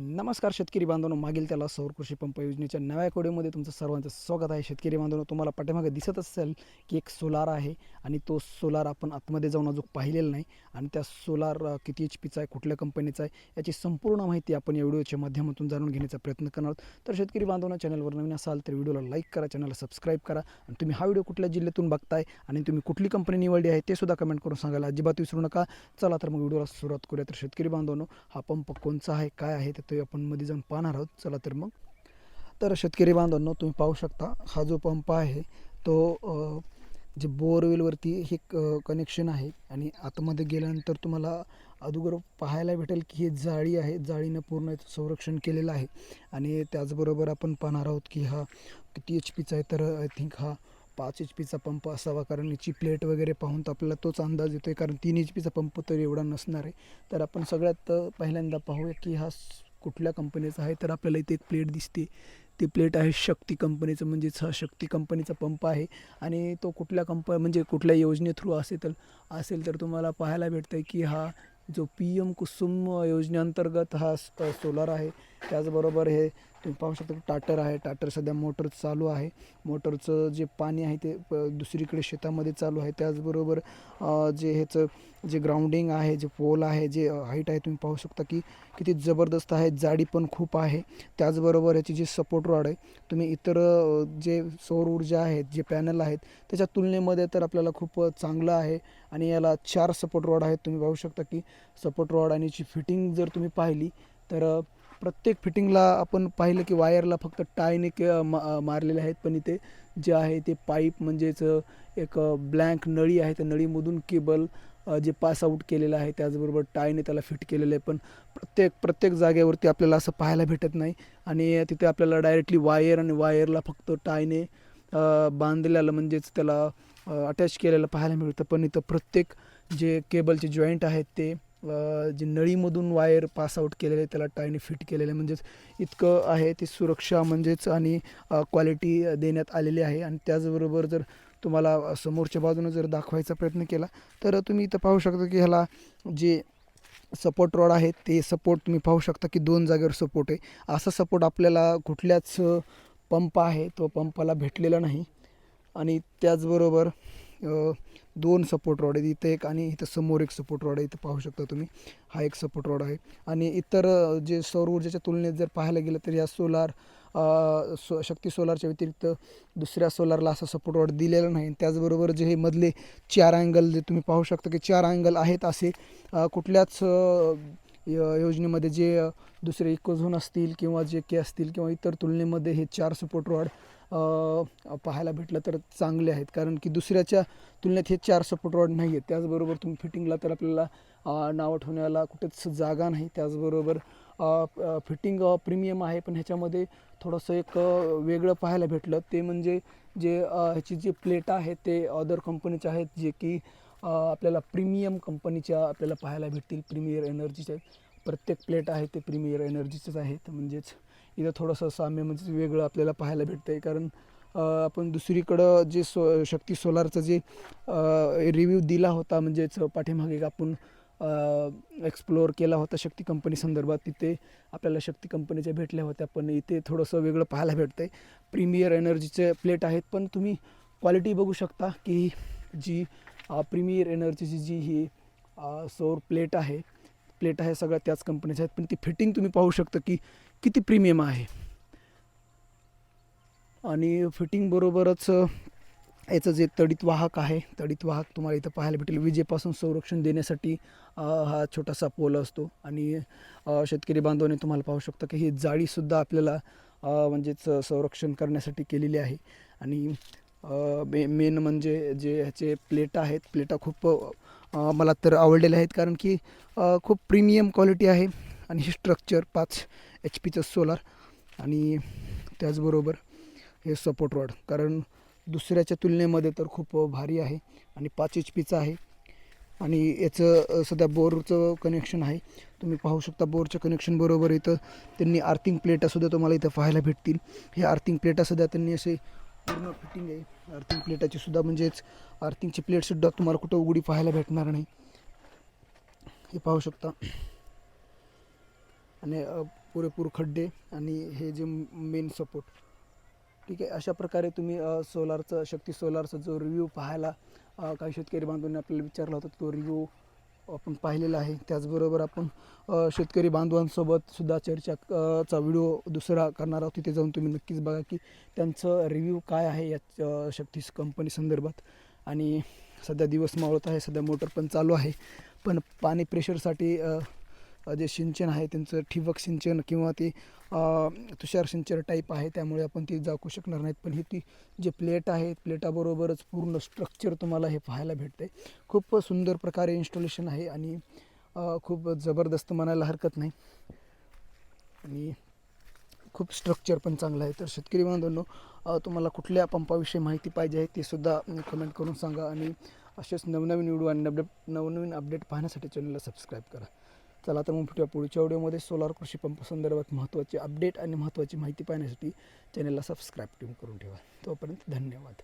नमस्कार शेतकरी बांधवांनो मागील त्याला सौर कृषी पंप योजनेच्या नव्या कोडीमध्ये तुमचं सर्वांचं स्वागत आहे. शेतकरी बांधवांनो तुम्हाला पाठीमागे दिसत असेल की एक सोलार आहे आणि तो सोलार आपण आतमध्ये जाऊन अजून पाहिलेला नाही आणि त्या सोलार किती एच पीचा आहे कुठल्या कंपनीचा आहे याची संपूर्ण माहिती आपण या व्हिडिओच्या माध्यमातून जाणून घेण्याचा प्रयत्न करणार आहोत. तर शेतकरी बांधवांनो चॅनलवर नवीन असाल तर व्हिडिओला लाईक करा चॅनलला सबस्क्राईब करा आणि तुम्ही हा व्हिडिओ कुठल्या जिल्ह्यातून बघताय आणि तुम्ही कुठली कंपनी निवडली आहे ते सुद्धा कमेंट करून सांगायला अजिबात विसरू नका. चला तर मग व्हिडिओला सुरुवात करूया. तर शेतकरी बांधवांनो हा पंप कोणचा आहे काय आहे ते ते आपण मध्ये जाऊन पाहणार आहोत. चला तर मग. तर शेतकरी बांधवांनो तुम्ही पाहू शकता हा जो पंप आहे तो जे बोरवेलवरती हे कनेक्शन आहे आणि आतमध्ये गेल्यानंतर तुम्हाला अगोदर पाहायला भेटेल की ही जाळी आहे. जाळीनं पूर्ण संरक्षण केलेलं आहे. आणि त्याचबरोबर आपण पाहणार आहोत की हा किती एच पीचा आहे तर आय थिंक हा पाच एच पीचा पंप असावा. कारण याची प्लेट वगैरे पाहून तर आपल्याला तोच अंदाज येतो आहे कारण तीन एच पीचा पंप तर एवढा नसणार आहे. तर आपण सगळ्यात पहिल्यांदा पाहूया की हा कुठल्या कंपनीचं आहे तर आपल्याला इथे एक प्लेट दिसते. ती प्लेट आहे शक्ती कंपनीचं म्हणजेच हा शक्ती कंपनीचा पंप आहे. आणि तो कुठल्या कंप म्हणजे कुठल्या योजने थ्रू असेल तर असेल तर तुम्हाला पाहायला भेटतं आहे की हा जो पी एम कुसुम योजनेअंतर्गत हा सोलार आहे. त्याचबरोबर हे पाहू शकता की टाटर आहे. टाटर सध्या मोटर चालू आहे. मोटरचं जे पाणी आहे ते प- दुसरीकडे शेतामध्ये चालू आहे. त्याचबरोबर जे ह्याचं जे ग्राउंडिंग आहे जे पोल आहे जे हाईट आहे तुम्ही पाहू शकता की किती जबरदस्त आहे. जाडी पण खूप आहे. त्याचबरोबर ह्याची जी सपोर्ट रॉड आहे तुम्ही इतर जे सौर ऊर्जा आहेत जे पॅनल आहेत त्याच्या तुलनेमध्ये तर आपल्याला खूप चांगलं आहे. आणि याला चार सपोर्ट रॉड आहेत. तुम्ही पाहू शकता की सपोर्ट रॉड आणि याची फिटिंग जर तुम्ही पाहिली तर प्रत्येक फिटिंगला आपण पाहिलं की वायरला फक्त टायने के मा मारलेले आहेत. पण इथे जे आहे ते पाईप म्हणजेच एक ब्लँक नळी आहे. त्या नळीमधून केबल जे पास आऊट केलेलं आहे त्याचबरोबर टायने त्याला फिट केलेलं आहे. पण प्रत्येक प्रत्येक जागेवरती आपल्याला असं पाहायला भेटत नाही. आणि तिथे आपल्याला डायरेक्टली वायर आणि वायरला फक्त टायने बांधलेलं म्हणजेच त्याला अटॅच केलेलं पाहायला मिळतं. पण इथं प्रत्येक जे केबलचे जॉईंट आहेत ते जी नळीमधून वायर पास आऊट केलेले त्याला टायने फिट केलेले म्हणजेच इतकं आहे ती सुरक्षा म्हणजेच आणि क्वालिटी देण्यात आलेली आहे. आणि त्याचबरोबर जर तुम्हाला समोरच्या बाजूने जर दाखवायचा प्रयत्न केला तर तुम्ही इथं पाहू शकता की ह्याला जे सपोर्ट रॉड आहे ते सपोर्ट तुम्ही पाहू शकता की दोन जागेवर सपोर्ट आहे. असा सपोर्ट आपल्याला कुठल्याच पंप आहे तो पंपाला भेटलेला नाही. आणि त्याचबरोबर दोन सपोर्ट रॉड आहेत. इथं एक आणि इथं समोर एक सपोर्ट रॉड आहे. इथं पाहू शकता तुम्ही. हा एक सपोर्ट रॉड आहे. आणि इतर जे सौर ऊर्जेच्या तुलनेत जर पाहायला गेलं तर या सोलार सो शक्ती सोलारच्या व्यतिरिक्त दुसऱ्या सोलारला असा सपोर्ट रॉड दिलेला नाही. त्याचबरोबर जे हे मधले चार अँगल जे तुम्ही पाहू शकता की चार अँगल आहेत असे. कुठल्याच य- योजनेमध्ये जे दुसरे इकोझोन असतील किंवा जे के असतील किंवा इतर तुलनेमध्ये हे चार सपोर्ट रॉड पाहायला भेटलं तर चांगले आहेत. कारण की दुसऱ्याच्या तुलनेत हे चार सपोर्ट रॉड नाही आहेत. त्याचबरोबर तुम्ही फिटिंगला तर आपल्याला नावं ठेवण्याला कुठेच जागा नाही. त्याचबरोबर फिटिंग प्रीमियम आहे. पण ह्याच्यामध्ये थोडंसं एक वेगळं पाहायला भेटलं. ते म्हणजे जे ह्याची जी प्लेट आहे ते अदर कंपनीचे आहेत. जे की आपल्याला प्रीमियम कंपनीच्या आपल्याला पाहायला भेटतील. प्रीमियर एनर्जीच्या प्रत्येक प्लेट आहे ते प्रीमियर एनर्जीचेच आहेत. म्हणजेच इथं थोडंसं साम्य म्हणजे वेगळं आपल्याला पाहायला भेटतं आहे कारण आपण दुसरीकडं जे सो शक्ती सोलारचं जे रिव्ह्यू दिला होता म्हणजेच पाठीमागे आपण एक्सप्लोअर केला होता शक्ती कंपनी संदर्भात तिथे आपल्याला शक्ती कंपनीच्या भेटल्या होत्या. पण इथे थोडंसं वेगळं पाहायला भेटतं आहे प्रीमियर एनर्जीचे प्लेट आहेत पण तुम्ही क्वालिटी बघू शकता की जी प्रीमियर एनर्जीची जी ही सौर प्लेट आहे प्लेट आहे सगळ्या त्याच कंपनीच्या आहेत. पण ती फिटिंग तुम्ही पाहू शकता की किती प्रीमियम आहे? आणि फिटिंग बरोबरच याचं जे तडित वाहक आहे तडित वाहक तुम्हाला इथं पाहायला भेटेल. विजेपासून संरक्षण देण्यासाठी हा छोटासा पोल असतो. आणि शेतकरी बांधवाने तुम्हाला पाहू शकता की ही जाळीसुद्धा आपल्याला म्हणजेच संरक्षण करण्यासाठी केलेली आहे. आणि मे मेन म्हणजे जे ह्याचे प्लेट आहेत प्लेटा खूप मला तर आवडलेल्या आहेत. कारण की खूप प्रीमियम क्वालिटी आहे. आणि हे स्ट्रक्चर पाच एच पीचं सोलार आणि त्याचबरोबर हे सपोर्ट रॉड कारण दुसऱ्याच्या तुलनेमध्ये तर खूप भारी आहे आणि पाच एच पीचं आहे. आणि याचं सध्या बोरचं कनेक्शन आहे. तुम्ही पाहू शकता बोरच्या कनेक्शनबरोबर इथं त्यांनी आर्थिंग प्लेटासुद्धा तुम्हाला इथं पाहायला भेटतील. हे आर्थिंग प्लेटासुद्धा त्यांनी असे पूर्ण फिटिंग आहे. आर्थिंग प्लेटाची सुद्धा म्हणजेच आर्थिंगची प्लेटसुद्धा तुम्हाला कुठं उघडी पाहायला भेटणार नाही. हे पाहू शकता. आणि पुरेपूर खड्डे आणि हे जे मेन सपोर्ट ठीक आहे अशा प्रकारे तुम्ही सोलारचं शक्ती सोलारचा जो रिव्ह्यू पाहायला काही शेतकरी बांधवांनी आपल्याला विचारला होता तो रिव्ह्यू आपण पाहिलेला आहे. त्याचबरोबर आपण शेतकरी बांधवांसोबत सुद्धा चर्चा चा व्हिडिओ दुसरा करणार आहोत. तिथे जाऊन तुम्ही नक्कीच बघा की त्यांचं रिव्ह्यू काय आहे या शक्ती कंपनी संदर्भात. आणि सध्या दिवस मावळत आहे सध्या मोटर पण चालू आहे. पण पाणी प्रेशरसाठी जे सिंचन आहे त्यांचं ठिबक सिंचन किंवा ते तुषार सिंचन टाईप आहे त्यामुळे आपण ती जाकू शकणार नाहीत. पण ही ती जे प्लेट आहे प्लेटाबरोबरच पूर्ण स्ट्रक्चर तुम्हाला हे पाहायला भेटते खूप सुंदर प्रकारे इन्स्टॉलेशन आहे आणि खूप जबरदस्त म्हणायला हरकत नाही. आणि खूप स्ट्रक्चर पण चांगलं आहे. तर शेतकरी बांधवांनो तुम्हाला कुठल्या पंपाविषयी माहिती पाहिजे आहे ते सुद्धा कमेंट करून सांगा आणि असेच नवनवीन व्हिडिओ आणि अपडेट नवनवीन अपडेट पाहण्यासाठी चॅनलला सबस्क्राईब करा. चला तर मग भेटूया पुढच्या व्हिडिओमध्ये. सोलार कृषी पंप संदर्भात महत्त्वाचे अपडेट आणि महत्त्वाची माहिती पाहण्यासाठी चॅनलला सबस्क्राईब करून ठेवा. तोपर्यंत धन्यवाद.